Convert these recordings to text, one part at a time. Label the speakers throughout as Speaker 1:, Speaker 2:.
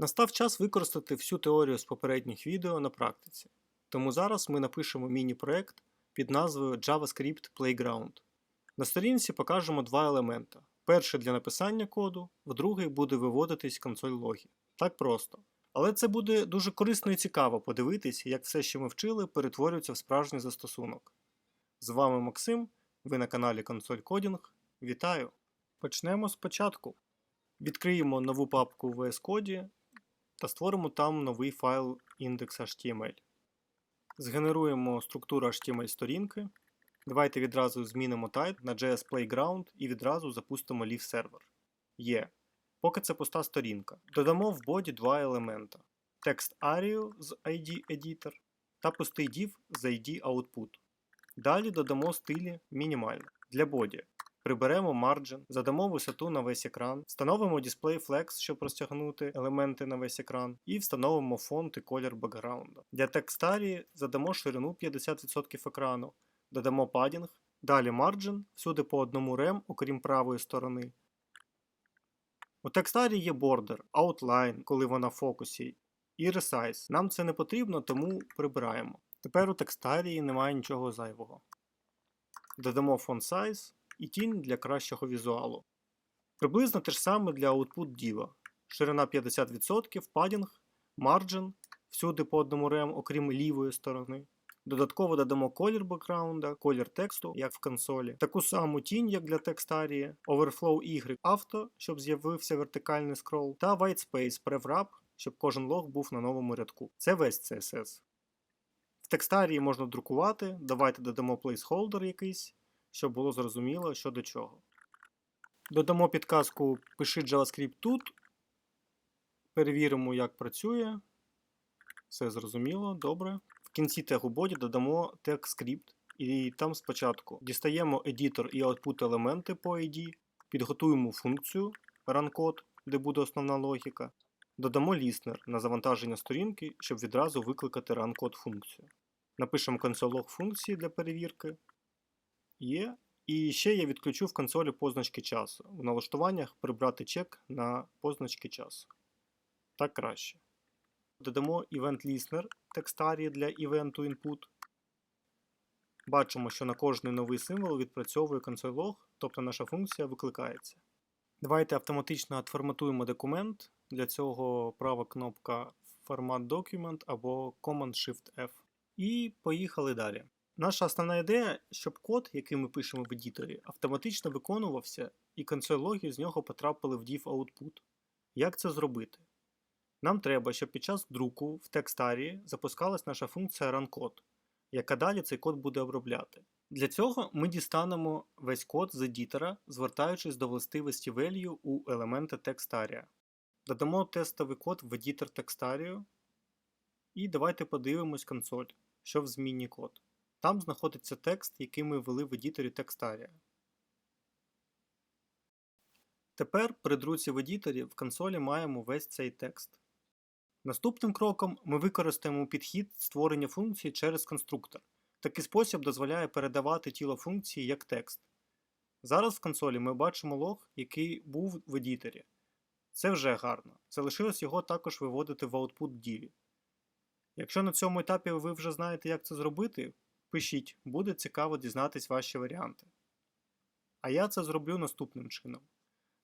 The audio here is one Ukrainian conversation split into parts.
Speaker 1: Настав час використати всю теорію з попередніх відео на практиці. Тому зараз ми напишемо міні-проект під назвою JavaScript Playground. На сторінці покажемо два елемента. Перший для написання коду, в другий буде виводитись консоль логи. Так просто. Але це буде дуже корисно і цікаво подивитись, як все, що ми вчили, перетворюється в справжній застосунок. З вами Максим, ви на каналі Консоль Кодінг. Вітаю! Почнемо спочатку. Відкриємо нову папку в VS Code та створимо там новий файл index.html. Згенеруємо структуру HTML сторінки. Давайте відразу змінимо type на JS Playground і відразу запустимо Leaf сервер. Є. Поки це пуста сторінка. Додамо в боді два елемента: Text Area з ID Editor та пустий div з ID Output. Далі додамо стилі мінімально. Для боді приберемо margin, задамо висоту на весь екран, встановимо Display Flex, щоб розтягнути елементи на весь екран, і встановимо фонт і колір бекграунду. Для текстарії задамо ширину 50% екрану, додамо падінг, далі margin, всюди по одному рем, окрім правої сторони. У текстарі є border, outline, коли вона в фокусі, і resize. Нам це не потрібно, тому прибираємо. Тепер у текстарії немає нічого зайвого. Додамо font size і тінь для кращого візуалу. Приблизно те ж саме для output div. Ширина 50%, падінг, margin, всюди по одному рем, окрім лівої сторони. Додатково додамо колір бекграунда, колір тексту, як в консолі, таку саму тінь, як для текстарії, overflow Y авто, щоб з'явився вертикальний скрол, та whitespace prevwrap, щоб кожен лог був на новому рядку. Це весь CSS. В текстарії можна друкувати, давайте додамо placeholder якийсь, щоб було зрозуміло, що до чого. Додамо підказку Пиши JavaScript тут. Перевіримо, як працює. Все зрозуміло, добре. В кінці тегу боді додамо тег скрипт, і там спочатку дістаємо едітор і output елементи по ID, підготуємо функцію runcode, де буде основна логіка. Додамо listener на завантаження сторінки, щоб відразу викликати runcode функцію. Напишемо консолог функції для перевірки. Є. І ще я відключу в консолі позначки часу. В налаштуваннях прибрати чек на позначки часу. Так краще. Додамо Event Listener текстарії для івенту input. Бачимо, що на кожний новий символ відпрацьовує консоль log, тобто наша функція викликається. Давайте автоматично отформатуємо документ. Для цього права кнопка Format Document або Command-Shift-F. І поїхали далі. Наша основна ідея, щоб код, який ми пишемо в едіторі, автоматично виконувався і консоль логи з нього потрапили в div output. Як це зробити? Нам треба, щоб під час друку в текстарії запускалась наша функція runCode, яка далі цей код буде обробляти. Для цього ми дістанемо весь код з едітора, звертаючись до властивості value у елементи текстарія. Додамо тестовий код в едітор текстарію. І давайте подивимось консоль, що в змінні код. Там знаходиться текст, який ми ввели в едіторі текстарія. Тепер при друці в едіторі в консолі маємо весь цей текст. Наступним кроком ми використаємо підхід створення функції через конструктор. Такий спосіб дозволяє передавати тіло функції як текст. Зараз в консолі ми бачимо лог, який був в едіторі. Це вже гарно. Залишилось його також виводити в output div. Якщо на цьому етапі ви вже знаєте, як це зробити, пишіть, буде цікаво дізнатись ваші варіанти. А я це зроблю наступним чином.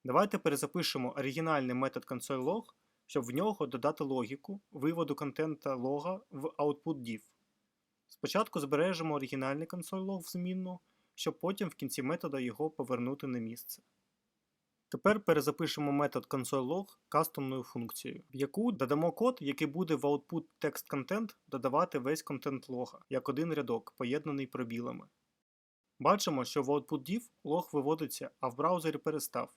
Speaker 1: Давайте перезапишемо оригінальний метод console.log, щоб в нього додати логіку виводу контента лога в output div. Спочатку збережемо оригінальний console.log в змінну, щоб потім в кінці метода його повернути на місце. Тепер перезапишемо метод console.log кастомною функцією, в яку додамо код, який буде в output text content додавати весь контент лога, як один рядок, поєднаний пробілами. Бачимо, що в output div лог виводиться, а в браузері перестав.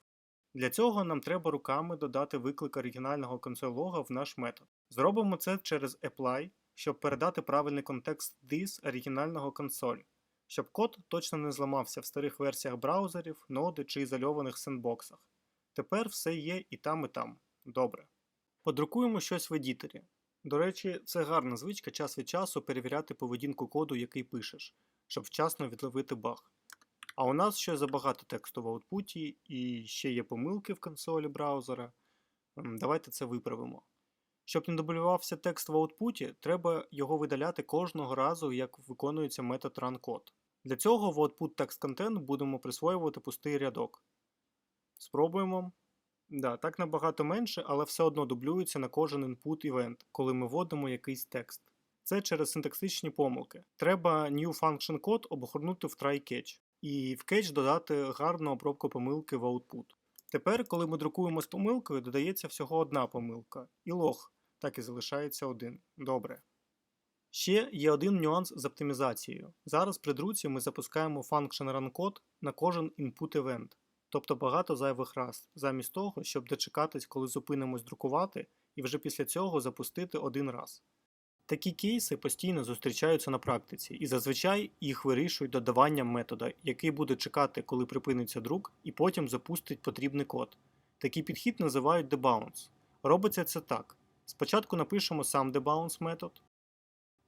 Speaker 1: Для цього нам треба руками додати виклик оригінального console.log в наш метод. Зробимо це через apply, щоб передати правильний контекст this оригінального консоль, щоб код точно не зламався в старих версіях браузерів, ноди чи ізольованих сендбоксах. Тепер все є і там, і там. Добре. Подрукуємо щось в едіторі. До речі, це гарна звичка час від часу перевіряти поведінку коду, який пишеш, щоб вчасно відловити баг. А у нас ще забагато тексту в аутпуті і ще є помилки в консолі браузера. Давайте це виправимо. Щоб не дублювався текст в аутпуті, треба його видаляти кожного разу, як виконується метод runCode. Для цього в output text content будемо присвоювати пустий рядок. Спробуємо. Да, так набагато менше, але все одно дублюється на кожен input event, коли ми вводимо якийсь текст. Це через синтаксичні помилки. Треба new function code обгорнути в try-catch і в catch додати гарну обробку помилки в output. Тепер, коли ми друкуємо з помилкою, додається всього одна помилка, і лог так і залишається один. Добре. Ще є один нюанс з оптимізацією. Зараз при друці ми запускаємо function runCode на кожен input event, тобто багато зайвих раз, замість того, щоб дочекатись, коли зупинимось друкувати, і вже після цього запустити один раз. Такі кейси постійно зустрічаються на практиці, і зазвичай їх вирішують додаванням метода, який буде чекати, коли припиниться друк, і потім запустить потрібний код. Такий підхід називають debounce. Робиться це так. Спочатку напишемо сам debounce метод.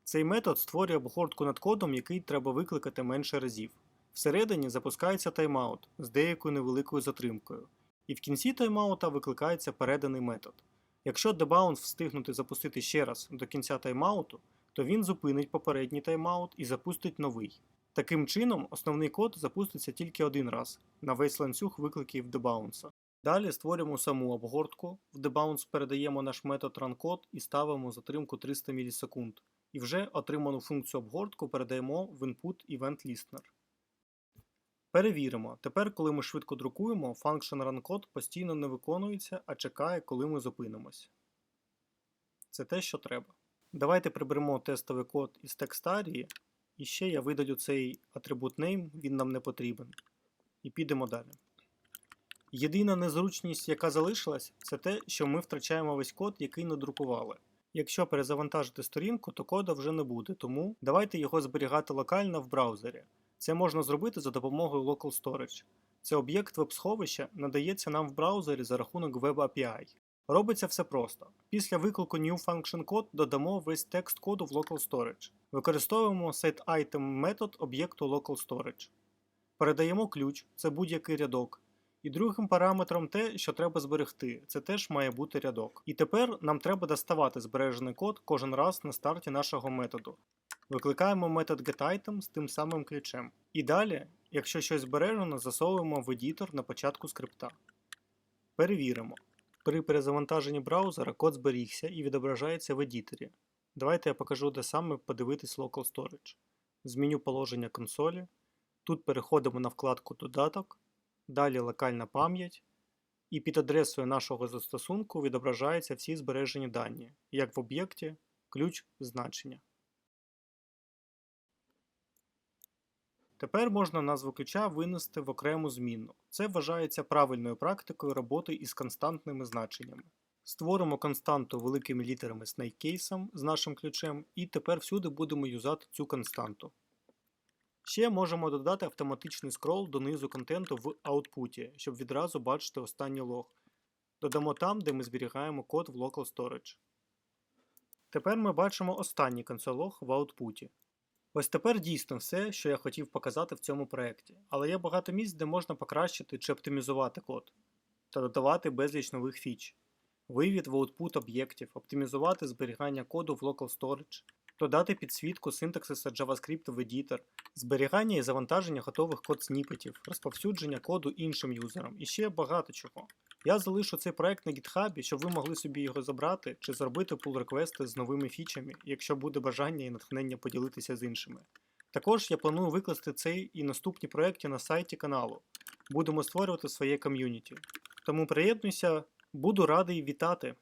Speaker 1: Цей метод створює обгортку над кодом, який треба викликати менше разів. Всередині запускається тайм-аут з деякою невеликою затримкою, і в кінці таймаута викликається переданий метод. Якщо debounce встигнути запустити ще раз до кінця таймауту, то він зупинить попередній таймаут і запустить новий. Таким чином, основний код запуститься тільки один раз на весь ланцюг викликів debounce. Далі створюємо саму обгортку, в debounce передаємо наш метод runCode і ставимо затримку 300 мілісекунд. І вже отриману функцію обгортку передаємо в input event listener. Перевіримо. Тепер, коли ми швидко друкуємо, function runCode постійно не виконується, а чекає, коли ми зупинимось. Це те, що треба. Давайте приберемо тестовий код із текстарії. І ще я видалю цей атрибут name, він нам не потрібен. І підемо далі. Єдина незручність, яка залишилась, це те, що ми втрачаємо весь код, який надрукували. Якщо перезавантажити сторінку, то кода вже не буде, тому давайте його зберігати локально в браузері. Це можна зробити за допомогою Local Storage. Це об'єкт веб-сховища надається нам в браузері за рахунок Web API. Робиться все просто. Після виклику New Function Code додамо весь текст коду в Local Storage. Використовуємо setItem метод об'єкту Local Storage. Передаємо ключ, це будь-який рядок. І другим параметром те, що треба зберегти, це теж має бути рядок. І тепер нам треба доставати збережений код кожен раз на старті нашого методу. Викликаємо метод getItem з тим самим ключем. І далі, якщо щось збережено, засовуємо в едітор на початку скрипта. Перевіримо. При перезавантаженні браузера код зберігся і відображається в едіторі. Давайте я покажу, де саме подивитись Local Storage. Зміню положення консолі. Тут переходимо на вкладку Додаток, далі локальна пам'ять, і під адресою нашого застосунку відображаються всі збережені дані, як в об'єкті, ключ, значення. Тепер можна назву ключа винести в окрему змінну. Це вважається правильною практикою роботи із константними значеннями. Створимо константу великими літерами SnakeCase з нашим ключем, і тепер всюди будемо юзати цю константу. Ще можемо додати автоматичний скрол донизу контенту в аутпуті, щоб відразу бачити останній лог. Додамо там, де ми зберігаємо код в Local Storage. Тепер ми бачимо останній консолог в аутпуті. Ось тепер дійсно все, що я хотів показати в цьому проєкті, але є багато місць, де можна покращити чи оптимізувати код та додавати безліч нових фіч, вивід в output об'єктів, оптимізувати зберігання коду в Local Storage, додати підсвітку синтаксиса JavaScript в едітор, зберігання і завантаження готових код сніпетів, розповсюдження коду іншим юзерам і ще багато чого. Я залишу цей проект на GitHub, щоб ви могли собі його забрати чи зробити pull реквести з новими фічами, якщо буде бажання і натхнення поділитися з іншими. Також я планую викласти цей і наступні проекти на сайті каналу. Будемо створювати своє ком'юніті. Тому приєднуйся, буду радий вітати!